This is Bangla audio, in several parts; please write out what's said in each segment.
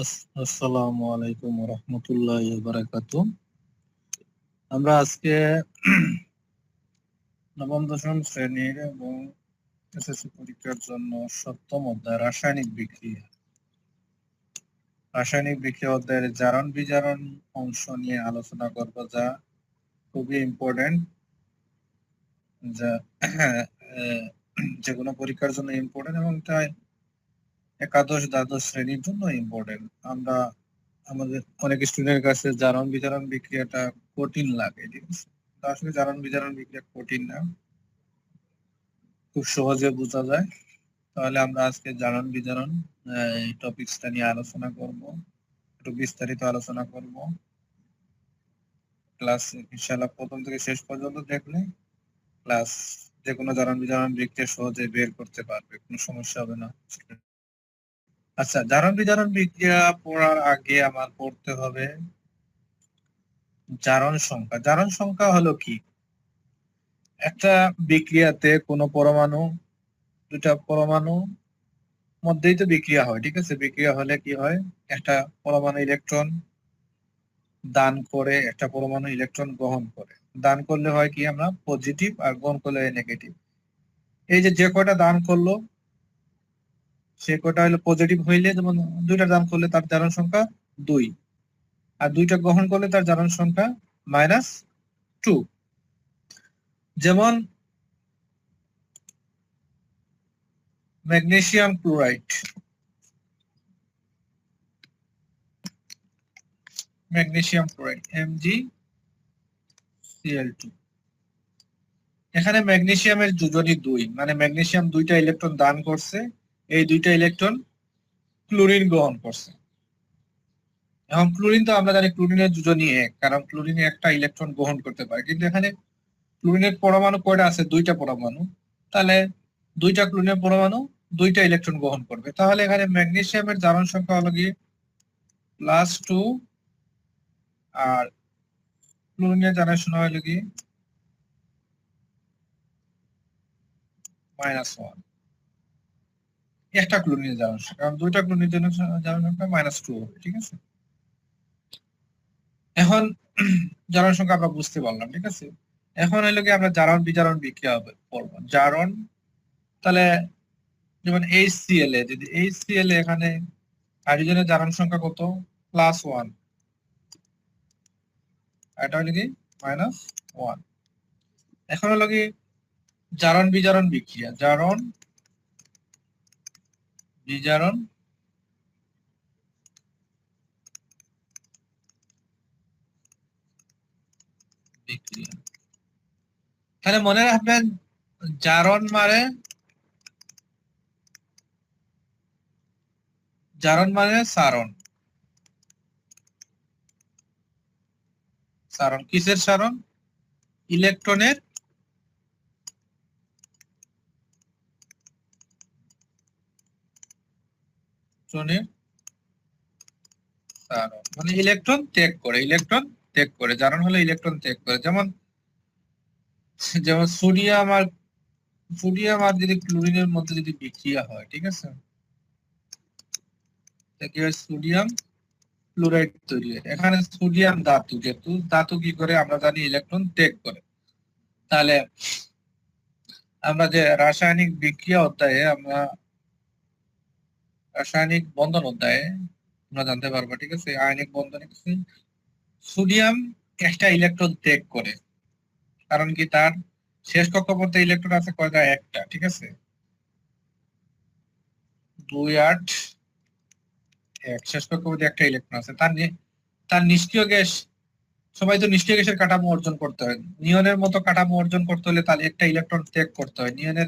আস- আসসালামু আলাইকুম রহমতুল্লাহ বারাকাতু আমরা আজকে নবম, দশম শ্রেণির এবং এসএসসি পরীক্ষার জন্য সপ্তম অধ্যায় রাসায়নিক বিক্রিয়া। রাসায়নিক বিক্রিয়া অধ্যায়ের জারণ বিজারণ অংশ নিয়ে আলোচনা করব যা খুবই ইম্পর্টেন্ট যা যে কোনো পরীক্ষার জন্য ইম্পর্টেন্ট এবং তাই একাদশ দ্বাদশ শ্রেণির জন্য ইম্পর্টেন্ট আমরা আমাদের অনেক স্টুডেন্টের কাছে জারণ বিজারণ বিক্রিয়াটা কঠিন লাগে আসলে জারণ বিজারণ বিক্রিয়া কঠিন না। খুব সহজে বোঝা যায়। তাহলে আমরা আজকে জারণ এই টপিকসটা নিয়ে আলোচনা করব। একটু বিস্তারিত আলোচনা করব। ক্লাস ইনশাআল্লাহ প্রথম থেকে শেষ পর্যন্ত দেখলে ক্লাস যে কোনো জারণ বিজারণ বিক্রিয়া সহজে বের করতে পারবে, কোনো সমস্যা হবে না। আচ্ছা জারণ বিজারণ বিক্রিয়া পড়ার আগে আমার পড়তে হবে। জারণ সংখ্যা। জারণ সংখ্যা হলো কি? একটা বিক্রিয়াতে কোনো পরমাণু দুটা পরমাণু মধ্যেই তো বিক্রিয়া হয়, ঠিক আছে? বিক্রিয়া হলে কি হয়? একটা পরমাণু ইলেকট্রন দান করে, একটা পরমাণু ইলেকট্রন গ্রহণ করে। দান করলে হয় কি? আমরা পজিটিভ আর গ্রহণ করলে নেগেটিভ এই যে যে কয়টা দান করল সে কয়টা হলো পজিটিভ হইলে যেমন দুইটা দান করলে তার জারণ সংখ্যা দুই। আর দুইটা গ্রহণ করলে তার জারণ সংখ্যা মাইনাস টু যেমন magnesium chloride magnesium chloride MG CL two এখানে ম্যাগনেসিয়ামের যোজনী দুই মানে ম্যাগনেসিয়াম দুইটা ইলেকট্রন দান করছে। এই দুইটা ইলেকট্রন ক্লোরিন গ্রহণ করছে। এখন ক্লোরিন তো আমরা জানি ক্লোরিনের যোজনী এক, কারণ ক্লোরিনে একটা ইলেকট্রন গ্রহণ করতে পারে। কিন্তু এখানে ক্লোরিনের পরমাণু কয়টা আছে? দুইটা পরমাণু। তাহলে দুইটা ক্লোরিনের পরমাণু দুইটা ইলেকট্রন গ্রহণ করবে। তাহলে এখানে ম্যাগনেসিয়ামের জারণ সংখ্যা হলো গিয়ে প্লাস টু আর ক্লোরিনের জারণ সংখ্যা হলো কি মাইনাস ওয়ান একটা ক্লোরিনের জারণ সংখ্যা কারণ দুইটা ক্লোরিনের জন্য জারণ সংখ্যা মাইনাস টু হবে, ঠিক আছে? এখন জারণ সংখ্যা আমরা বুঝতে পারলাম, ঠিক আছে? এখন হলো কি আমরা জারণ, বিজারণ, বিক্রিয়া হবে করব জারণ, তাহলে যেমন এইচসিএল এ যদি এইচসিএল এ এখানে হাইড্রোজেনের জারণ সংখ্যা কত? প্লাস ওয়ান এটা হলো কি? মাইনাস ওয়ান এখন হলো কি? জারণ, বিজারণ, বিক্রিয়া। জারণ বিজারণ তাহলে মনে রাখবেন জারণ মানে জারণ মানে সারণ। সারণ কিসের সারণ? ইলেকট্রনের ইলেকট্রনের সারণ মানে ইলেকট্রন ত্যাগ করে ইলেকট্রন ত্যাগ করে, জারণ হলো ইলেকট্রন ত্যাগ করে। যেমন যেমন সোডিয়াম আর সোডিয়াম আর যদি ক্লোরিনের মধ্যে যদি বিক্রিয়া হয়, ঠিক আছে? সোডিয়াম ক্লোরাইড তৈরি হয়। এখানে সোডিয়াম ধাতু যেহেতু, ধাতু কি করে? আমরা জানি ইলেকট্রন ত্যাগ করে। তাহলে আমরা যে রাসায়নিক বিক্রিয়া অধ্যায়ে আমরা রাসায়নিক বন্ধন অধ্যায়ে আমরা জানতে পারব, ঠিক আছে? আয়নিক বন্ধনে সোডিয়াম একটা ইলেকট্রন ত্যাগ করে। কারণ কি তার শেষ কক্ষপথে ইলেকট্রন আছে কয়টা? একটা, ঠিক আছে? দুই, আট, এক, শেষ কক্ষপথে একটা ইলেকট্রন আছে। তার তার নিষ্ক্রিয় গ্যাস, সবাই তো নিষ্ক্রিয় গ্যাসের কাঠামো অর্জন করতে হয়। নিয়নের মতো কাঠামো অর্জন করতে হলে তাহলে একটা ইলেকট্রন ত্যাগ করতে হয়। নিয়নের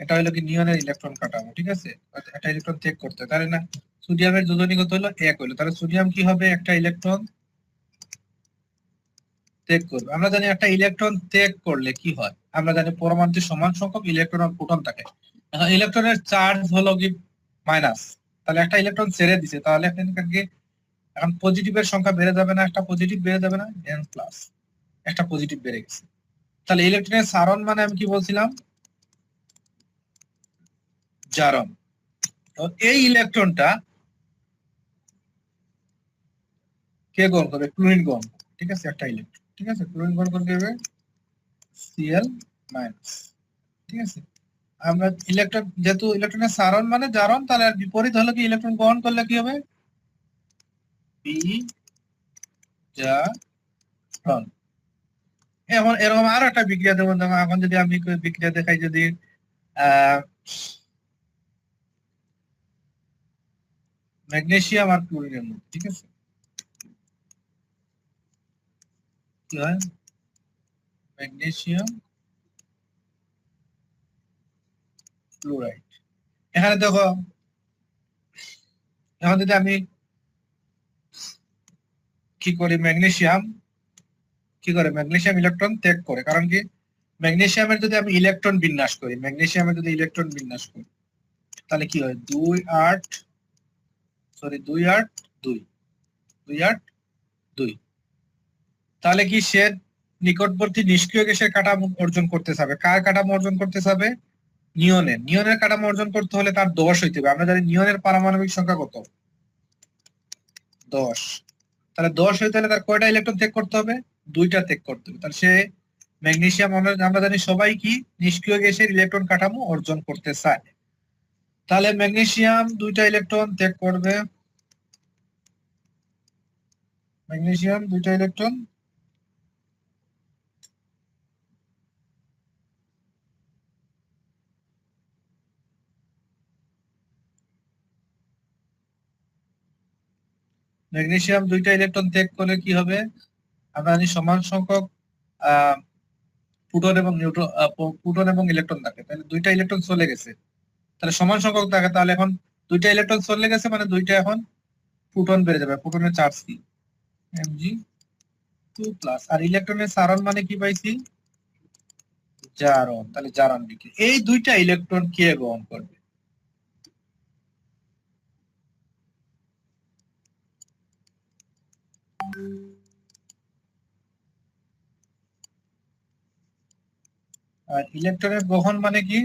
এটা হলো কি নিয়নের ইলেকট্রন কাঠামো, ঠিক আছে? একটা ইলেকট্রন ত্যাগ করতে, তাহলে না সোডিয়ামের যোজনী কত হলো এক হলো তাহলে সোডিয়াম কি হবে? একটা ইলেকট্রন ত্যাগ করবে। আমরা জানি একটা ইলেকট্রন ত্যাগ করলে কি হয়? আমরা জানি পরমাণুতে সমান সংখ্যক ইলেকট্রন আর প্রোটন থাকে। এখন ইলেকট্রনের চার্জ হলো কি মাইনাস তাহলে একটা ইলেকট্রন ছেড়ে দিছে, তাহলে এখানকার এখন পজিটিভের সংখ্যা বেড়ে যাবে না, একটা পজিটিভ বেড়ে যাবে না এন প্লাস একটা পজিটিভ বেড়ে গেছে। তাহলে ইলেকট্রনের সারণ মানে আমি কি বলছিলাম? জারণ। এই ইলেকট্রনটা কে গ্রহণ করবে? ক্লোরিন গ্রহণ করবে, ঠিক আছে? একটা ইলেকট্রন, ঠিক আছে? ক্লোরিন গ্রহণ করতে হবে সিএল মাইনাস ঠিক আছে? আমরা ইলেকট্রন, যেহেতু ইলেকট্রনের সারণ মানে জারণ, তাহলে আর বিপরীত হলো কি ইলেকট্রন গ্রহণ করলে কি হবে? বি জারণ। এখন এরকম আরও একটা বিক্রিয়া দেবো এখন যদি আমি বিক্রিয়া দেখাই যদি, আহ ম্যাগনেসিয়াম আর ক্লোরিনের মধ্যে, ঠিক আছে? কি হয় ম্যাগনেসিয়াম ক্লোরাইড। এখানে দেখো, এখন যদি আমি কি করি ম্যাগনেসিয়াম কি করে? ম্যাগনেসিয়াম ইলেকট্রন ত্যাগ করে, কারণ কি? ম্যাগনেসিয়ামের যদি আমি ইলেকট্রন বিন্যাস করি ম্যাগনেসিয়ামের যদি ইলেকট্রন বিন্যাস করি, তাহলে কি হয়? দুই আট সরি দুই আট দুই। দুই আট দুই। তাহলে কি সে নিকটবর্তী নিষ্ক্রিয় গ্যাসের কাঠামো অর্জন করতে হবে কার কাঠামো অর্জন করতে হবে নিয়নের নিয়নের কাঠামো অর্জন করতে হলে তার দশ হইতে হবে। আমরা জানি নিয়নের পারমাণবিক সংখ্যা কত? দশ। তাহলে দশ হইতে হলে তার কয়টা ইলেকট্রন ত্যাগ করতে হবে? দুইটা ত্যাগ করতে হবে। তাহলে সে ম্যাগনেসিয়াম, আমরা আমরা জানি সবাই কি নিষ্ক্রিয় গ্যাসের ইলেকট্রন কাঠামো অর্জন করতে চায়। তাহলে ম্যাগনেসিয়াম দুইটা ইলেকট্রন ত্যাগ করবে। ম্যাগনেসিয়াম দুইটা ইলেকট্রন। ম্যাগনেসিয়াম দুইটা ইলেকট্রন ত্যাগ করলে কি হবে? আমরা জানি সমান সংখ্যক, আহ, প্রোটন এবং নিউট্রন প্রোটন এবং ইলেকট্রন থাকে। তাহলে দুইটা ইলেকট্রন চলে গেছে। তাহলে সমান সংখ্যক থাকে, তাহলে এখন দুইটা ইলেকট্রন চলে গেছে মানে দুইটা এখন প্রোটন বেড়ে যাবে প্রোটনের চার্জ কি? এমজি টু প্লাস আর ইলেকট্রনের সারণ মানে কি পাইছি? জারণ, তাহলে জারণ বিক্রি এই দুইটা ইলেকট্রন কে গ্রহণ করবে? আর ইলেকট্রনের গ্রহণ মানে কি?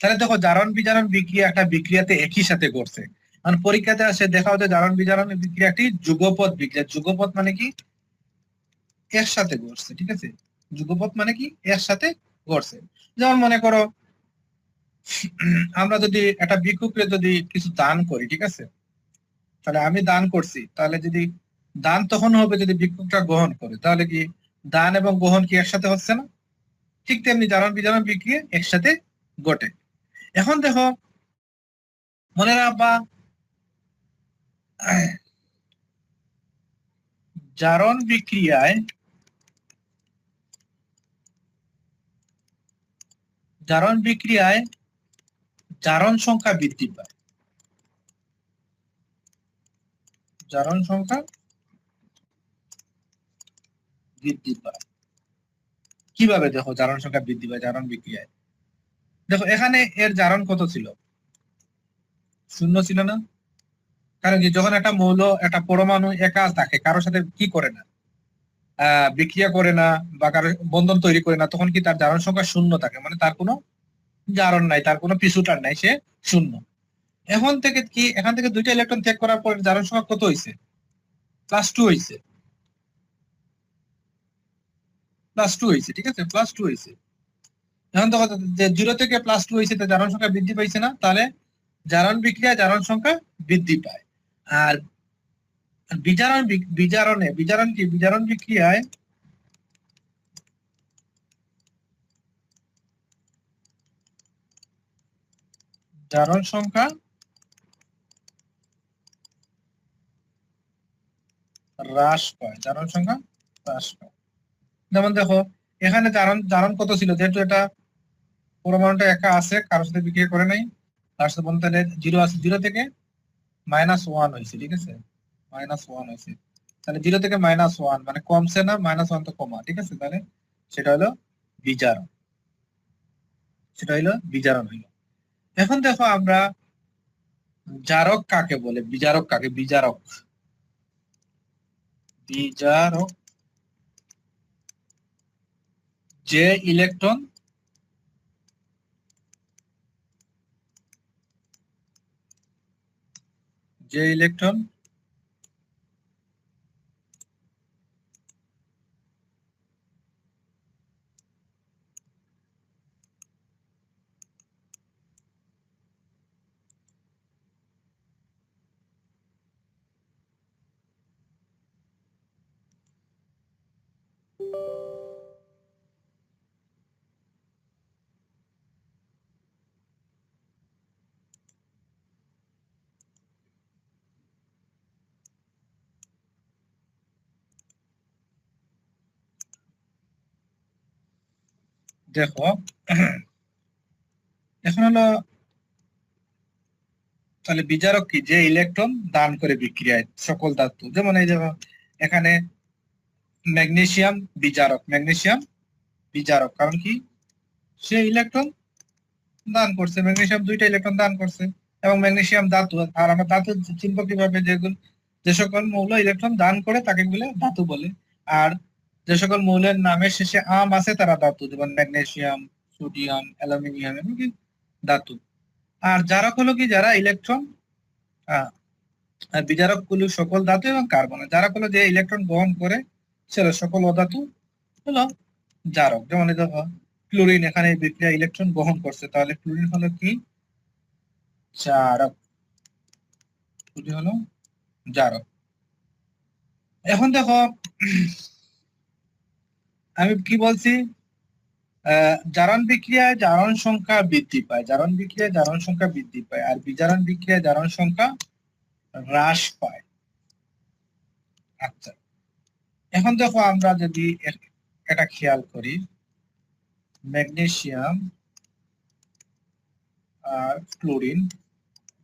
তাহলে দেখো জারণ বিজারণ বিক্রিয়া একটা বিক্রিয়াতে একই সাথে ঘটছে। মানে পরীক্ষাতে আসে, দেখা হচ্ছে জারণ বিজারণ বিক্রিয়া একটি যুগপৎ বিক্রিয়া। যুগপৎ মানে কি? একসাথে ঘটছে, ঠিক আছে? যুগপৎ মানে কি? একসাথে ঘটছে। যেমন মনে করো, আমরা যদি একটা ভিক্ষুককে যদি কিছু দান করি, ঠিক আছে? তাহলে আমি দান করছি, তাহলে যদি দান তখন হবে যদি ভিক্ষুকটা গ্রহণ করে, তাহলে কি দান এবং গ্রহণ কি একসাথে হচ্ছে না? ঠিক তেমনি জারণ বিজারণ বিক্রিয়া একসাথে ঘটে। এখন দেখো মনে রাখবা জারণ বিক্রিয়ায় জারণ বিক্রিয়ায় জারণ সংখ্যা বৃদ্ধি পায়। জারণ সংখ্যা বৃদ্ধি পায়। কীভাবে দেখো জারণ সংখ্যা বৃদ্ধি পায়, জারণ বিক্রিয়ায় দেখো, এখানে এর জারণ কত ছিল? শূন্য ছিল না? কারণ কি, যখন একটা মৌল, একটা পরমাণু একা থাকে কারোর সাথে কি করে না বিক্রিয়া করে না বা কারও বন্ধন তৈরি করে না, তখন কি তার জারণ সংখ্যা শূন্য থাকে? মানে তার কোনো জারণ নাই, তার কোনো পিছুটার নাই, সে শূন্য। এখন থেকে কি, এখান থেকে দুইটা ইলেকট্রন ত্যাগ করার পর জারণ সংখ্যা কত হয়েছে প্লাস টু হয়েছে প্লাস টু হয়েছে, ঠিক আছে? প্লাস টু হয়েছে। এখন দেখো, যে জিরো থেকে প্লাস টু হয়েছে, তো জারণ সংখ্যা বৃদ্ধি পাইছে না, তাহলে জারণ বিক্রিয়া জারণ সংখ্যা বৃদ্ধি পায়। আর বিজারণ বিজারণে, বিজারণ কি? বিজারণ বিক্রিয়ায় জারণ সংখ্যা হ্রাস পায়, জারণ সংখ্যা হ্রাস পায়। যেমন দেখো, এখানে জারণ জারণ কত ছিল? যেহেতু এটা পরমাণুটা একা আছে, কারোর সাথে বিক্রিয়া করে নাই, তার সাথে বলতে তাহলে জিরো আছে। জিরো থেকে মাইনাস ওয়ান হয়েছে, ঠিক আছে? মাইনাস ওয়ান হয়েছে। তাহলে জিরো থেকে মাইনাস ওয়ান মানে কমছে না মাইনাস ওয়ান তো কমা, ঠিক আছে? তাহলে সেটা হলো বিজারণ। সেটা হলো বিজারণ হইল এখন দেখো আমরা জারক কাকে বলে? বিজারক কাকে? বিজারক। বিজারক যে ইলেকট্রন যে ইলেকট্রন দেখো, এখন হলো, তাহলে বিচারক কি? যে ইলেকট্রন দান করে বিক্রিয়ায় সকল ধাতু। যেমন এই যে এখানে ম্যাগনেসিয়াম বিচারক ম্যাগনেসিয়াম বিচারক। কারণ কি? সে ইলেকট্রন দান করছে ম্যাগনেসিয়াম দুইটা ইলেকট্রন দান করছে। এবং ম্যাগনেসিয়াম ধাতু, আর আমরা ধাতু চিনব কীভাবে? যেগুলো, যে সকল মৌল ইলেকট্রন দান করে তাকে বলে ধাতু বলে। আর যে সকল মৌলের নামের শেষে আম আছে, তারা ধাতু, যেমন ম্যাগনেসিয়াম, সোডিয়াম, অ্যালুমিনিয়াম এমনকি ধাতু। আর জারক হলো কি? যারা ইলেকট্রন বিজারকগুলো সকল ধাতু এবং কার্বন। জারক হলো যে ইলেকট্রন গ্রহণ করে, সেটা সকল অধাতু হলো জারক। যেমন দেখো, ক্লোরিন, এখানে বিক্রিয়া ইলেকট্রন গ্রহণ করছে। তাহলে ক্লোরিন হলো কি? জারক। হলো জারক। এখন দেখো আমি কি বলছি? জারণ বিক্রিয়ায় জারণ সংখ্যা বৃদ্ধি পায়। জারণ বিক্রিয়ায় জারণ সংখ্যা বৃদ্ধি পায় আর বিজারণ বিক্রিয়ায় জারণ সংখ্যা হ্রাস পায়। আচ্ছা এখন দেখো আমরা যদি এটা খেয়াল করি, ম্যাগনেসিয়াম আর ক্লোরিন,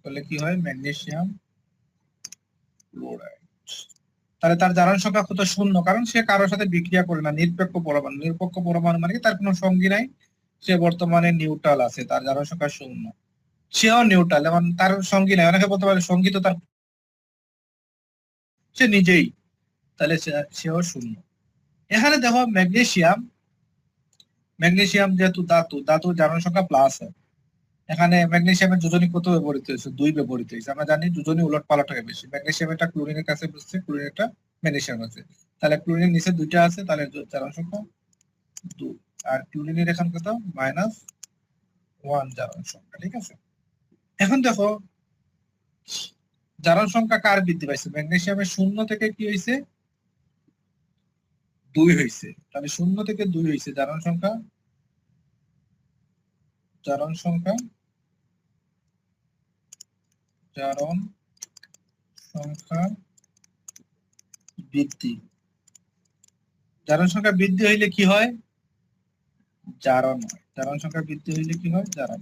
তাহলে কি হয়? Magnesium chloride. তাহলে তার জারণ সংখ্যা কত শূন্য? কারণ সে কারোর সাথে বিক্রিয়া করে না, নিরপেক্ষ পরমাণু। নিরপেক্ষ পরমাণু মানে তার কোনো সঙ্গী নাই, সে বর্তমানে নিউট্রাল আছে, তার জারণ সংখ্যা শূন্য। সেও নিউট্রাল এবং তার সঙ্গী নাই। অনেকে বলতে পারে সঙ্গী তো তার সে নিজেই, তাহলে সেও শূন্য। এখানে দেখো, ম্যাগনেসিয়াম ম্যাগনেসিয়াম যেহেতু ধাতু ধাতু জারণ সংখ্যা প্লাস হয়। এখানে ম্যাগনেসিয়ামের যোজনী কত ব্যবহৃত হয়েছে? দুই ব্যবহৃত হয়েছে। আমরা জানি যোজনী উলট পালট হয়ে বেশি। ম্যাগনেসিয়াম একটা ক্লোরিনের কাছে বসছে ক্লোরিন একটা ম্যাগনেসিয়াম আছে। তাহলে ক্লোরিনের নিচে দুইটা আছে, তাহলে জারণ সংখ্যা দুই। আর ক্লোরিনের এখান কত? মাইনাস ওয়ান জারণ সংখ্যা ঠিক আছে? এখন দেখো জারণ সংখ্যা কার বৃদ্ধি পাইছে? ম্যাগনেসিয়ামের শূন্য থেকে কি হয়েছে দুই হয়েছে তাহলে শূন্য থেকে দুই হয়েছে জারণ সংখ্যা জারণ সংখ্যা জারণ সংখ্যা বৃদ্ধি। জারণ সংখ্যা বৃদ্ধি হইলে কি হয়? জারণ হয়। জারণ সংখ্যা বৃদ্ধি হইলে কি হয়? জারণ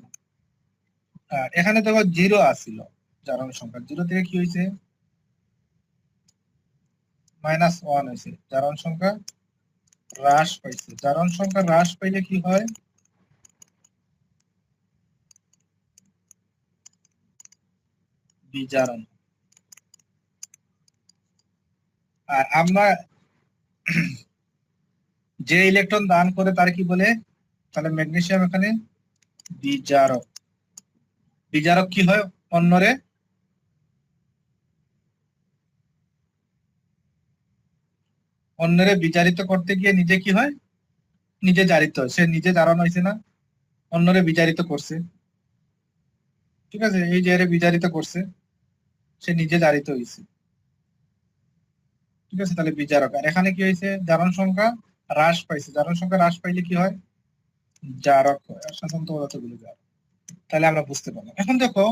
আর এখানে দেখো জিরো আসিল। জারণ সংখ্যা জিরো থেকে কি হয়েছে মাইনাস ওয়ান হয়েছে জারণ সংখ্যা হ্রাস পাইছে। জারণ সংখ্যা হ্রাস পাইলে কি হয়? বিজারণ আর আমরা যে ইলেকট্রন দান করে তার কি বলে? তাহলে ম্যাগনেসিয়াম এখানে বিজারক। বিজারক কি হয় অন্যরে? অন্যরে বিচারিত করতে গিয়ে নিজে কি হয়? নিজে জারিত সে নিজে জারণ হয়েছে না? অন্যরে বিচারিত করছে। ঠিক আছে? এই যে বিচারিত করছে। সে নিজে জারিত হয়েছে ঠিক আছে, তাহলে বিচারক। আর এখানে কি হয়েছে জারণ সংখ্যা হ্রাস পাইছে। জারণ সংখ্যা হ্রাস পাইলে কি হয়? জারক হয়। সাধারণত পদার্থগুলো জারক। তাহলে আমরা বুঝতে পারলাম। এখন দেখো,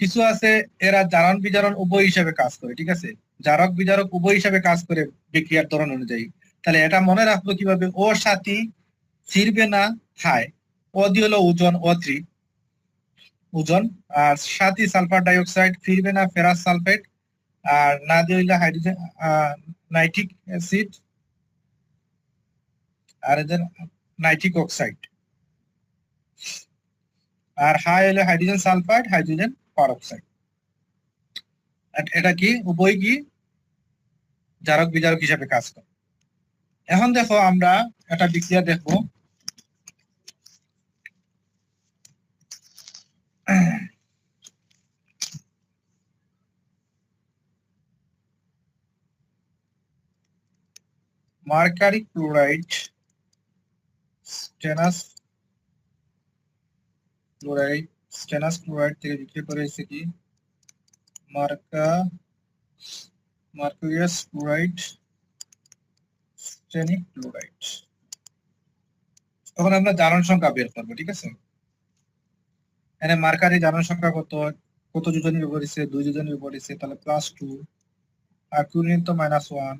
কিছু আছে এরা জারণ বিজারণ উভয় হিসাবে কাজ করে, ঠিক আছে? জারক বিজারক উভয় হিসাবে কাজ করে বিক্রিয়ার ধরন অনুযায়ী। তাহলে এটা মনে রাখব কীভাবে? ও সাথী ফিরবে না ও দিয়ে হলো ওজন থ্রি ওজন, আর সাথী সালফার ডাইঅক্সাইড ফিরবে না ফেরাস সালফেট, আর না হইলে হাইড্রোজেন নাইট্রিক অ্যাসিড, আর এদের নাইট্রিক অক্সাইড। আর হাই হলে হাইড্রোজেন সালফাইড, হাইড্রোজেন পারঅক্সাইড। এটা কি? উভয় কি? জারক বিজারক হিসাবে কাজ করে। এখন দেখো আমরা একটা বিক্রিয়া দেখব। Mercury chloride stannous chloride stannous chloride থেকে বিক্রি করে এসেছে কি? মার্কা, মার্কুরিয়াস ক্লোরাইড, স্টেনিক ক্লোরাইড। তখন আমরা জারণ সংখ্যা বের করব, ঠিক আছে? এখানে মার্কারি জারণ সংখ্যা কত? কত যোজনের উপর দিচ্ছে দুই যোজনের উপর দিচ্ছে তাহলে প্লাস টু আর কুরিন তো মাইনাস ওয়ান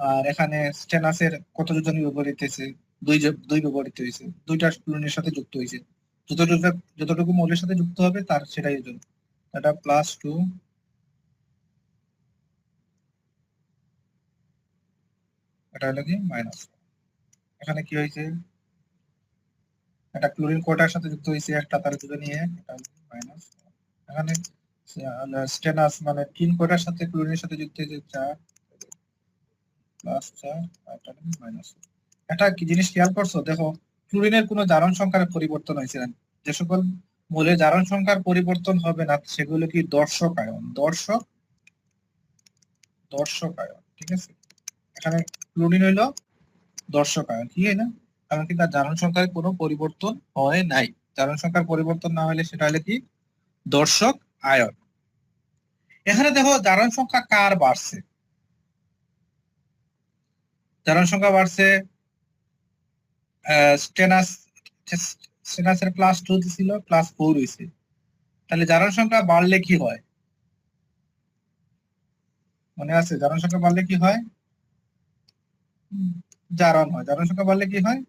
আর এখানে স্টেনাসের কত যোজনের উপর দিতেছে দুই দুই বিপরীত হয়েছে। দুইটা ক্লোরিনের সাথে যুক্ত হয়েছে। যতটুকু যতটুকু মৌলের সাথে যুক্ত হবে, তার সেটাই ওজন এটা প্লাস টু এটা হলো কি? মাইনাস এখানে কি হয়েছে? একটা ক্লোরিন কোটার সাথে যুক্ত হয়েছে একটা তার দুটো নিয়ে, এটা মাইনাস এখানে স্টেনাস মানে তিন কোটার সাথে ক্লোরিনের সাথে যুক্ত হয়েছে চার। প্লাস একটা কি জিনিস খেয়াল করছ? দেখো ক্লোরিনের কোনো জারণ সংখ্যার পরিবর্তন হয়েছে না। যে সকল মূলে জারণ সংখ্যার পরিবর্তন হবে না, সেগুলো কি দর্শক আয়ন? দর্শক দর্শক আয়ন, ঠিক আছে? এখানে ক্লোরিন হইল দর্শক আয়ন, কি না? কারণ কি তার জারণ সংখ্যার কোনো পরিবর্তন হয় নাই। জারণ সংখ্যার পরিবর্তন না হলে সেটা হলে কি? দর্শক আয়ন। এখানে দেখো, জারণ সংখ্যা কার বাড়ছে? জারণ সংখ্যা বাড়ছে স্টেনাস স্টেনাসের প্লাস টু ছিল প্লাস ফোর হয়েছে তাহলে জারণ সংখ্যা বাড়লে কি হয়? মনে আছে? জারণ সংখ্যা বাড়লে কি হয়? জারণ হয়। জারণ সংখ্যা বাড়লে কি হয়?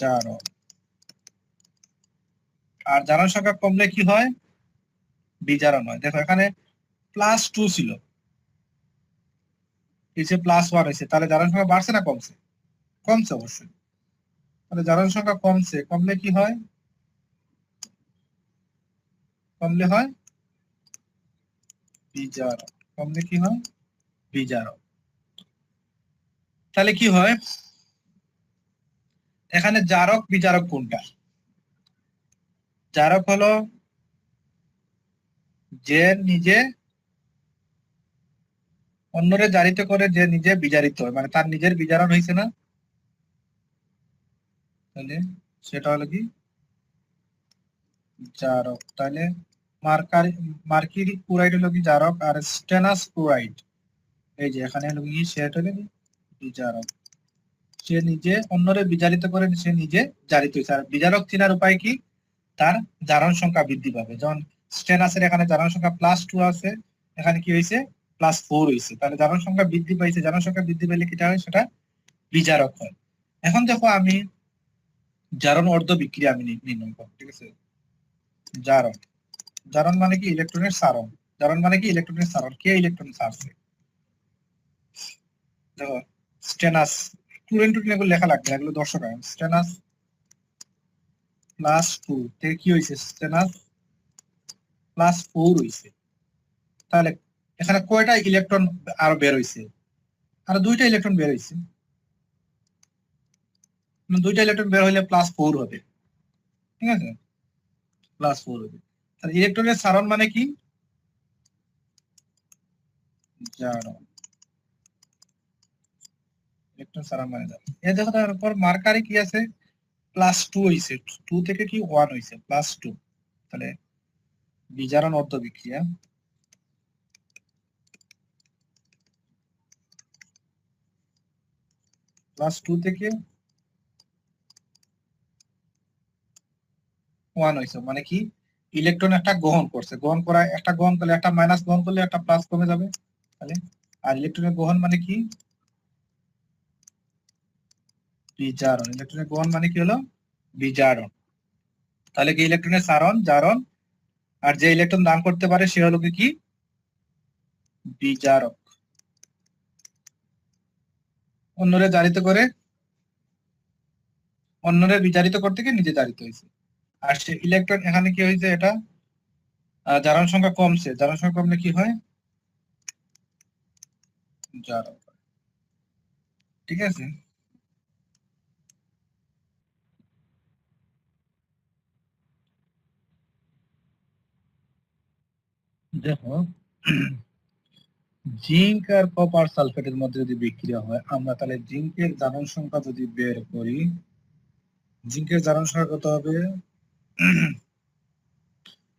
জারণ। আর জারণ সংখ্যা কমলে কি হয়? বিজারণ হয়। দেখো, এখানে প্লাস টু ছিল। নিচে প্লাস ওয়ান হয়েছে, তাহলে জারণ বাড়ছে না কমছে? কমছে অবশ্যই। তাহলে জারণ কমছে, কমলে কি হয়? কমলে হয় বিজারণ কমলে কি হয়? বিজারণ তাহলে কি হয়? এখানে জারক, বিজারক কোনটা? জারক হলো যে নিজে অন্যরে জারিত করে যে নিজে বিজারিত হয় মানে তার নিজের বিজারণ হয়েছে না? তাহলে সেটা হলো কি? জারক, তাহলে মার্কারি, মার্কিরি ক্লোরাইড হলো কি জারক আর স্টেনাস ক্লোরাইড এই যে এখানে হলো কি, সেটা হলো বিজারক। সে নিজে অন্যরে বিজারিত করে সে নিজে জারিত হয়েছে আর বিজারক চেনার উপায় কি? তার জারণ সংখ্যা বৃদ্ধি পাবে। যেমন স্টেনাসের এখানে জারণ সংখ্যা প্লাস টু আছে, এখানে কি হয়েছে প্লাস ফোর হয়েছে। তাহলে জারণ সংখ্যা বৃদ্ধি পাইছে। জনসংখ্যা বৃদ্ধি পাইলে কিটা হয়? সেটা বিজারক হয়। এখন দেখো আমি, জারণ অর্ধ বিক্রিয়া আমি নির্ণয় করব, ঠিক আছে? জারণ। জারণ মানে কি? ইলেকট্রনের সারণ। জারণ মানে কি? ইলেকট্রনের সারণ। কে ইলেকট্রন সারছে? দেখো, স্টেনাস। টুরিন এগুলো লেখা লাগবে এগুলো দর্শক স্টেনাস প্লাস টু থেকে কি হয়েছে স্টেনাস প্লাস ফোর হয়েছে তাহলে এখানে কয়টা ইলেকট্রন আরও বের হয়েছে আর দুইটা ইলেকট্রন বের হয়েছে মানে দুইটা ইলেকট্রন বের হইলে প্লাস ফোর হবে। ঠিক আছে? প্লাস ফোর হবে। তাহলে ইলেকট্রনের সারণ মানে কি? ইলেকট্রন সারণ মানে এ দেখো তারপর মার্কারে কি আছে? প্লাস টু হইছে। টু থেকে কি ওয়ান হইছে? প্লাস টু তাহলে বিজারণ অর্ধ বিক্রিয়া প্লাস টু থেকে ওয়ান হয়েছে মানে কি? ইলেকট্রন একটা গ্রহণ করছে। গ্রহণ করা একটা গ্রহণ করলে একটা মাইনাস গ্রহণ করলে একটা প্লাস কমে যাবে তাহলে। আর ইলেকট্রনের গ্রহণ মানে কি? বিজারণ। ইলেকট্রনের গ্রহণ মানে কি হলো? বিজারণ। তাহলে কি ইলেকট্রনের সারণ, জারণ? আর যে ইলেকট্রন দান করতে পারে সে হলো কি? কি বিজারক অন্যরে জারিত করে, অন্যরে বিচারিত করতে গিয়ে নিজে জারিত হয়েছে। আর সে ইলেকট্রন এখানে কি হয়েছে এটা? জারণ সংখ্যা কমছে। জারণ সংখ্যা কমলে কি হয়। ঠিক আছে? দেখো জিঙ্ক আর কপার সালফেটের মধ্যে যদি বিক্রিয়া হয়, আমরা তাহলে জিঙ্কের জারণ সংখ্যা যদি বের করি, জিঙ্কের জারণ সংখ্যা কত হবে?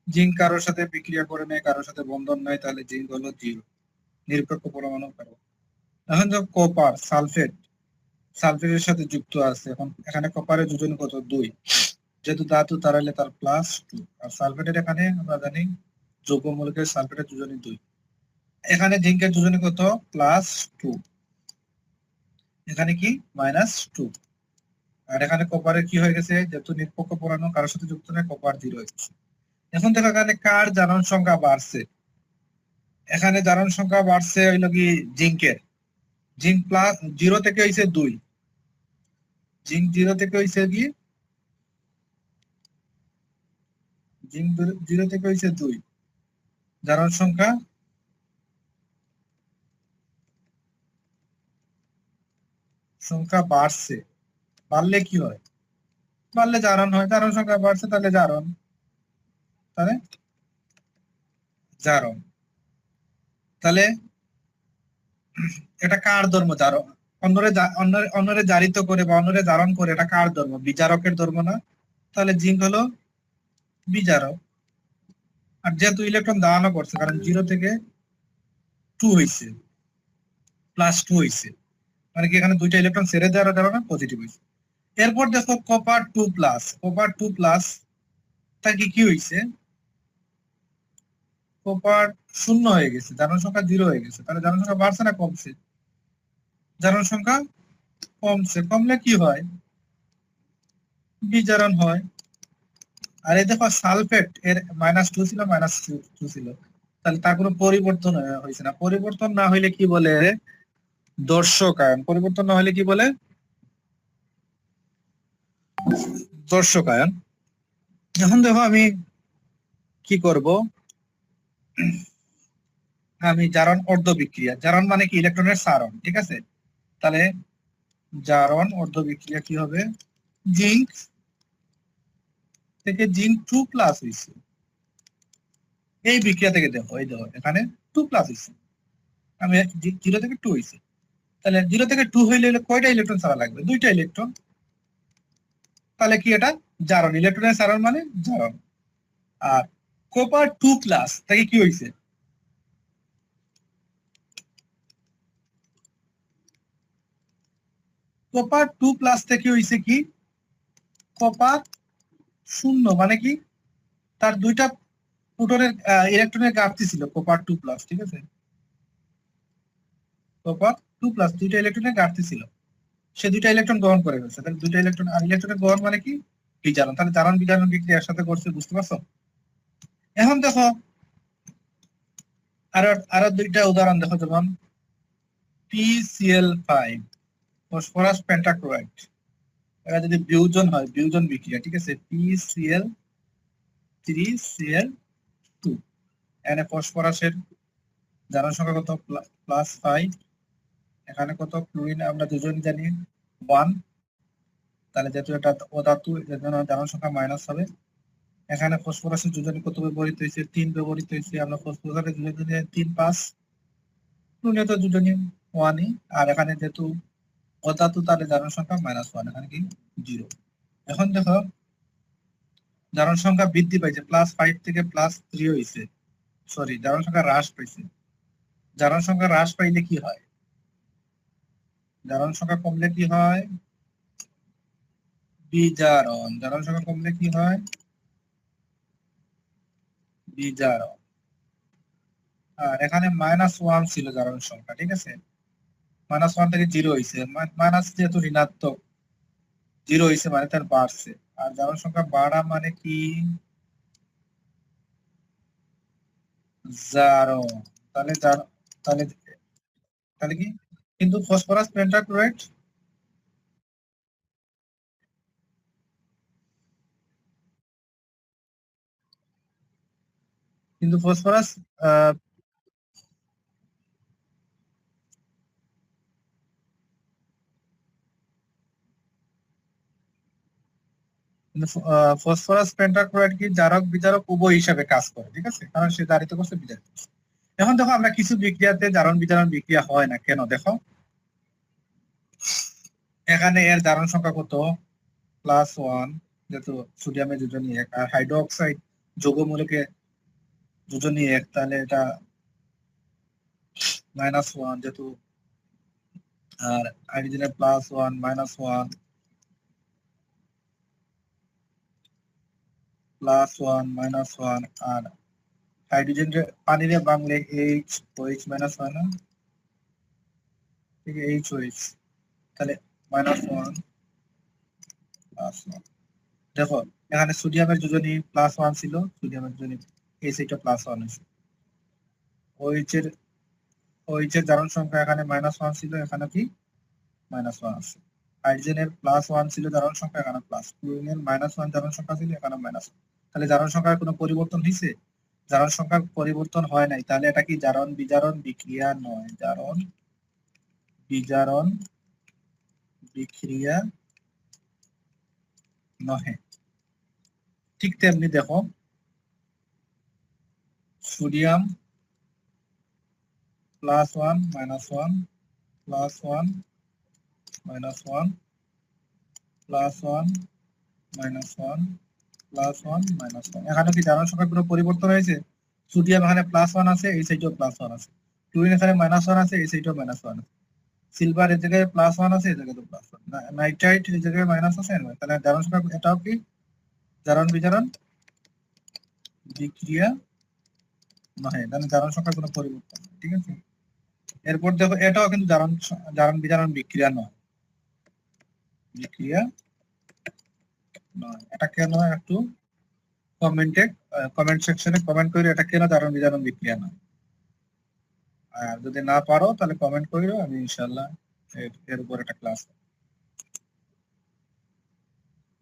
জিঙ্ক কারোর সাথে বিক্রিয়া করে নেয়, কারোর সাথে বন্ধন নাই তাহলে জিঙ্ক হলো জিরো নিরপেক্ষ পরমাণু কারণ এখন যখন কপার, সালফেট, সালফেটের সাথে যুক্ত আছে। এখন এখানে কপারের যোজন কত? দুই। যেহেতু ধাতু তারালে তার প্লাস টু আর সালফেটের এখানে আমরা জানি যৌগ মূলকের সালফেটের যোজনী দুই। এখানে জিঙ্কের যোজনী কত? Plus two. এখানে কি? Minus two. আর এখানে কপারের কি হয়ে গেছে? যেহেতু নিরপেক্ষ পরমাণু, কারোর সাথে যুক্ত নেই কপার জিরো এখন দেখো এখানে কার জারণ সংখ্যা বাড়ছে? এখানে জারণ সংখ্যা বাড়ছে হইল কি জিঙ্কের জিঙ্ক প্লাস জিরো থেকে হইছে দুই। জিঙ্ক জিরো থেকে হইছে কি? জিঙ্ক জিরো থেকে হইছে দুই। জারণ সংখ্যা সংখ্যা বাড়ছে। বাড়লে কি হয়? বাড়লে জারণ হয়। জারণ সংখ্যা বাড়ছে, তাহলে জারণ। তাহলে জারণ। তাহলে এটা কার ধর্ম? জারণ। অন্যরে অন্যরে জারিত করে বা অন্যরে জারণ করে এটা কার ধর্ম? বিচারকের ধর্ম না? তাহলে জিঙ্ক হলো বিচারক। আর যেহেতু ইলেকট্রন দাঁড়ানো করছে, কারণ জিরো থেকে টু হয়েছে প্লাস টু হয়েছে মানে কি এখানে দুইটা ইলেকট্রন ছেড়ে দেওয়ার কারণে পজিটিভ হয়েছে। এরপর দেখো copper two plus copper two plus তা কি কি হয়েছে? কপার শূন্য হয়ে গেছে জারণ সংখ্যা জিরো হয়ে গেছে। তাহলে জারণ সংখ্যা বাড়ছে না কমছে? জারণ সংখ্যা কমছে। কমলে কি হয়? বিজারণ হয়। আর এই দেখো সালফেট, এর মাইনাস টু ছিল মাইনাস টু ছিল। তাহলে তার কোনো পরিবর্তন হয়েছে না। পরিবর্তন না হইলে কি বলে? দর্শকায়ন পরিবর্তন না হলে কি বলে? দর্শকায়ন এখন দেখো আমি কি করব? আমি জারণ অর্ধ বিক্রিয়া। জারণ মানে কি? ইলেকট্রনের সারণ, ঠিক আছে? তাহলে জারণ অর্ধ বিক্রিয়া কি হবে? জিঙ্ক থেকে জিঙ্ক টু প্লাস হয়েছে এই বিক্রিয়া থেকে দেখো, এই দেখো, এখানে টু প্লাস হয়েছে আমি জিরো থেকে টু হয়েছে তাহলে জিরো থেকে টু হইলে কয়টা ইলেকট্রন ছাড়া লাগবে? দুইটা ইলেকট্রন তাহলে কি এটা? জারণ। ইলেকট্রনের সারণ মানে জারণ। আর কোপার টু প্লাস তাকে কি হয়েছে কপার টু প্লাস থেকে হয়েছে কি? কপার শূন্য মানে কি? তার দুইটা প্রোটনের ইলেকট্রনের ঘাটতি ছিল কপার টু প্লাস ঠিক আছে? কপার টু প্লাস দুইটা ইলেকট্রনের ঘাটতি ছিল। সে দুইটা ইলেকট্রন গ্রহণ করে ফেলছে। তাহলে দুইটা ইলেকট্রন আর ইলেকট্রনের গ্রহণ মানে কি? বিজারণ। তাহলে জারণ, বিজারণ বিক্রিয়া একসাথে করছে, বুঝতে পারছ? এখন দেখো, আরও আরও দুইটা উদাহরণ দেখো, যেমন পিসিএল ফাইভ ফসফরাস পেন্টাক্লোরাইড। এটা যদি বিউজন হয় বিউজন বিক্রিয়া, ঠিক আছে? পিসিএল থ্রি সিএল টু এখানে ফসফরাসের জারণ সংখ্যা কত? প্লাস ফাইভ এখানে কত? ক্লোরিন, আমরা দুজন জানি। ওয়ান, তাহলে যেহেতু এটা অধাতু এর জন্য জারণ সংখ্যা মাইনাস হবে। এখানে ফসফরাসের যোজনী কত ব্যবহৃত হয়েছে? তিন ব্যবহৃত হয়েছে। আমরা ফসফরাসের যোজনী তিন পাঁচ। ক্লোরিনের তো যোজনী ওয়ানই আর এখানে যেহেতু অধাতু তাহলে জারণ সংখ্যা মাইনাস ওয়ান এখানে কি? জিরো এখন দেখো জারণ সংখ্যা বৃদ্ধি পাইছে। প্লাস ফাইভ থেকে প্লাস থ্রি হয়েছে সরি জারণ সংখ্যা হ্রাস পাইছে। জারণ সংখ্যা হ্রাস পাইলে কি হয়? জারণ সংখ্যা কমলে কি হয়? বিজারণ। জারণ সংখ্যা কমলে কি হয়? বিজারণ। আর এখানে মাইনাস ওয়ান ছিল জারণ সংখ্যা, ঠিক আছে? মাইনাস ওয়ান থেকে জিরো হয়েছে মাইনাস যেহেতু ঋণাত্মক জিরো হয়েছে মানে তার বাড়ছে। আর জারণ সংখ্যা বাড়া মানে কি? জারণ। তাহলে তাহলে তাহলে কি? কিন্তু ফসফরাস পেন্টাক্লোরাইড কিন্তু ফসফরাস ফসফরাস পেন্টাক্লোরাইড কি জারক বিজারক উভয় হিসাবে কাজ করে, ঠিক আছে? কারণ সে জারিত করছে বিজারিত এখন দেখো আমরা কিছু বিক্রিয়াতে জারণ বিজারণ বিক্রিয়া হয় না। কেন? দেখো। এখানে এর জারণ সংখ্যা কত? প্লাস ওয়ান যেহেতু সোডিয়ামের যোজনী এক, আর হাইড্রোক্সাইড যৌগমূলকে যোজনী এক, তাহলে এটা মাইনাস ওয়ান যেহেতু, আর হাইড্রোজেনের plus one minus one plus one minus one আর হাইড্রোজেন পানিরে বাংলে এইচ ওইচ মাইনাস হয় না? ঠিক এইচ ওইচ তাহলে মাইনাস ওয়ান প্লাস ওয়ান দেখো, এখানে সোডিয়ামের যোজনী প্লাস ওয়ান ছিল সোডিয়ামের যোজনী এই সাইডটা প্লাস ওয়ান হয়েছে। ওইচ এর ওইচ এর জারণ সংখ্যা এখানে মাইনাস ওয়ান ছিল, এখানে কি? মাইনাস ওয়ান আছে। হাইড্রোজেনের প্লাস ওয়ান ছিল জারণ সংখ্যা, এখানে প্লাস ক্লোরিনের মাইনাস ওয়ান জারণ সংখ্যা ছিল, এখানে মাইনাস তাহলে জারণ সংখ্যার কোনো পরিবর্তন হয়েছে জারণ সংখ্যার পরিবর্তন হয় নাই, তাহলে এটা কি জারণ বিজারণ বিক্রিয়া নয়? জারণ বিজারণ বিক্রিয়া নহে। ঠিক তেমনি দেখো, sodium plus one minus one plus one minus one plus one minus one plus one minus one এখানে কি জারণ সংখ্যার কোনো পরিবর্তন হয়েছে? সোডিয়াম এখানে প্লাস ওয়ান আছে, এই সাইডেও প্লাস ওয়ান আছে। ক্লোরিন এখানে মাইনাস ওয়ান আছে, এই সাইডেও মাইনাস ওয়ান আছে। সিলভার এই জায়গায় প্লাস ওয়ান আছে, এই জায়গায় প্লাস ওয়ান নাইট্রাইট এই জায়গায় মাইনাস আছে তাহলে জারণ সংখ্যা এটাও কি? জারণ বিজারণ বিক্রিয়া নয় তাহলে জারণ সংখ্যার কোনো পরিবর্তন ঠিক আছে? এরপর দেখো, এটাও কিন্তু জারণ জারণ বিজারণ বিক্রিয়া নয়। বিক্রিয়া এটা একটু কমেন্টে কমেন্ট সেকশনে কমেন্ট করে এটা না? আর যদি না পারো, তাহলে কমেন্ট করিও আমি ইনশাল্লাহ এর উপর একটা ক্লাস